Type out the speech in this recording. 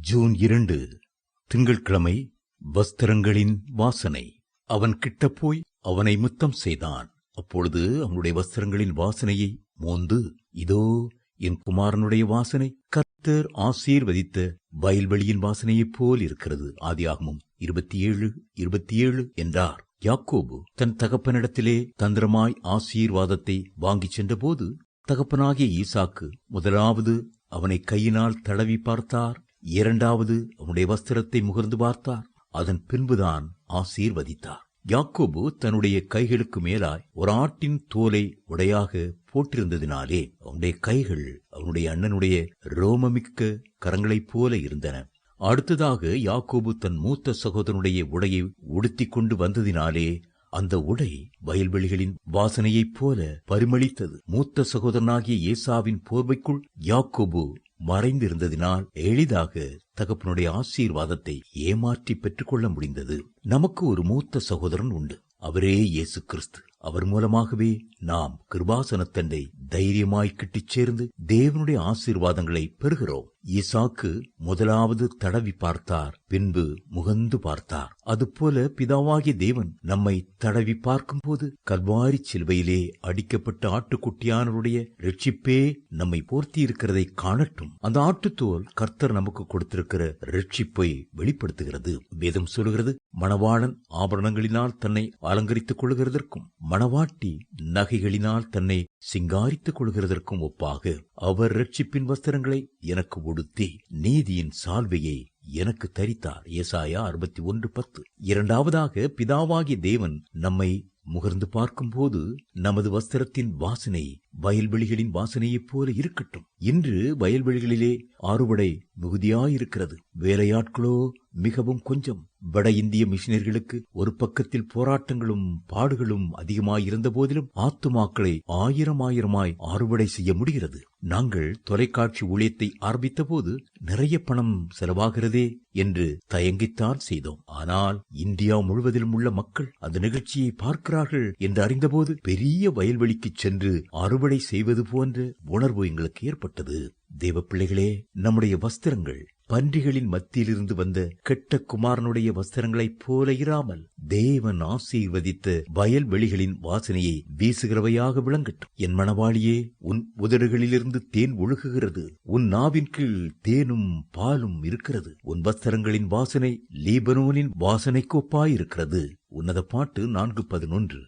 June இரண்டு திங்கட்கிழமை வஸ்திரங்களின் வாசனை. அவன் கிட்ட போய் அவனை முத்தம் செய்தான். அப்பொழுது அவனுடைய வஸ்திரங்களின் வாசனையை மோந்து இதோ என் குமாரனுடைய வாசனை கர்த்தர் ஆசீர்வதித்த வயல்வெளியின் வாசனையைப் போல் இருக்கிறது. ஆதியாகமும் இருபத்தி ஏழு இருபத்தி ஏழு என்றார். யாக்கோபு தன் தகப்பனிடத்திலே தந்திரமாய் ஆசீர்வாதத்தை வாங்கிச் சென்றபோது தகப்பனாகிய ஈசாக்கு முதலாவது அவனை கையினால் தடவி பார்த்தார். இரண்டாவது அவனுடைய வஸ்திரத்தை முகர்ந்து பார்த்தார். அதன் பின்புதான் ஆசீர்வதித்தார். யாக்கோபு தன்னுடைய கைகளுக்கு மேலாய் ஒரு ஆட்டின் தோலை உடையாக போட்டிருந்ததினாலே அவனுடைய கைகள் அவனுடைய அண்ணனுடைய ரோமமிக்க கரங்களைப் போல இருந்தன. அடுத்ததாக யாக்கோபு தன் மூத்த சகோதரனுடைய உடையை உடுத்திக் கொண்டு வந்ததினாலே அந்த உடை வயல்வெளிகளின் வாசனையைப் போல பரிமளித்தது. மூத்த சகோதரனாகிய ஏசாவின் போர்வைக்குள் யாக்கோபு மறைந்திருந்ததினால் எளிதாக தகப்பனுடைய ஆசீர்வாதத்தை ஏமாற்றி பெற்றுக்கொள்ள முடிந்தது. நமக்கு ஒரு மூத்த சகோதரன் உண்டு. அவரே இயேசு கிறிஸ்து. அவர் மூலமாகவே நாம் கிருபாசனத்தண்டை தைரியமாய் கிட்டிச் சேர்ந்து தேவனுடைய ஆசீர்வாதங்களை பெறுகிறோம். ஈசாக்கு முதலாவது தடவி பார்த்தார் பின்பு முகந்து பார்த்தார். அதுபோல பிதாவாகிய தேவன் நம்மை தடவி பார்க்கும்போது கல்வாரி சிலுவையிலே அடிக்கப்பட்ட ஆட்டுக்குட்டியானவருடைய ரட்சிப்பே நம்மை போர்த்தி இருக்கிறதை காணட்டும். அந்த ஆட்டுத்தோல் கர்த்தர் நமக்கு கொடுத்திருக்கிற ரட்சிப்பை வெளிப்படுத்துகிறது. வேதம் சொல்கிறது மணவாளன் ஆபரணங்களினால் தன்னை அலங்கரித்துக் கொள்கிறதற்கும் மணவாட்டி நகைகளினால் தன்னை சிங்காரித்துக் கொள்கிறதற்கும் ஒப்பாக. அவர் ரட்சிப்பின் வஸ்திரங்களை எனக்கு உடுத்தி நீதியின் சால்வையை எனக்கு தரித்தார். ஏசாயா அறுபத்தி ஒன்று பத்து. இரண்டாவதாக பிதாவாகிய தேவன் நம்மை முகர்ந்து பார்க்கும்போது நமது வஸ்திரத்தின் வாசனை வயல்வெளிகளின் வாசனையைப் போல இருக்கட்டும். இன்று வயல்வெளிகளிலே ஆறுபடை மிகுதியாயிருக்கிறது. வேலையாட்களோ மிகவும் கொஞ்சம். வட இந்திய மிஷினர்களுக்கு ஒரு பக்கத்தில் போராட்டங்களும் பாடுகளும் அதிகமாயிருந்த போதிலும் ஆத்துமாக்களை ஆயிரம் ஆயிரமாய் ஆறுபடை செய்ய முடிகிறது. நாங்கள் தொலைக்காட்சி ஊழியத்தை ஆரம்பித்த போது நிறைய பணம் செலவாகிறதே என்று தயங்கித்தான் செய்தோம். ஆனால் இந்தியா முழுவதிலும் உள்ள மக்கள் அந்த நிகழ்ச்சியை பார்க்கிறார்கள் என்று அறிந்தபோது பெரிய வயல்வெளிக்கு சென்று அறுவடை செய்வது போன்ற உணர்வு எங்களுக்கு ஏற்பட்டது. தேவ பிள்ளைகளே நம்முடைய வஸ்திரங்கள் பன்றிகளின் மத்தியிலிருந்து வந்த கெட்ட குமாரனுடைய வஸ்திரங்களைப் போல இராமல் தேவன் ஆசீர்வதித்த வயல்வெளிகளின் வாசனையை வீசுகிறவையாக விளங்கட்டும். என் மணவாளியே உன் உதடுகளிலிருந்து தேன் ஒழுகுகிறது. உன் நாவின் கீழ் தேனும் பாலும் இருக்கிறது. உன் வஸ்திரங்களின் வாசனை லீபனோனின் வாசனைக்கு ஒப்பாயிருக்கிறது. உன்னத பாட்டு நான்கு பதினொன்று.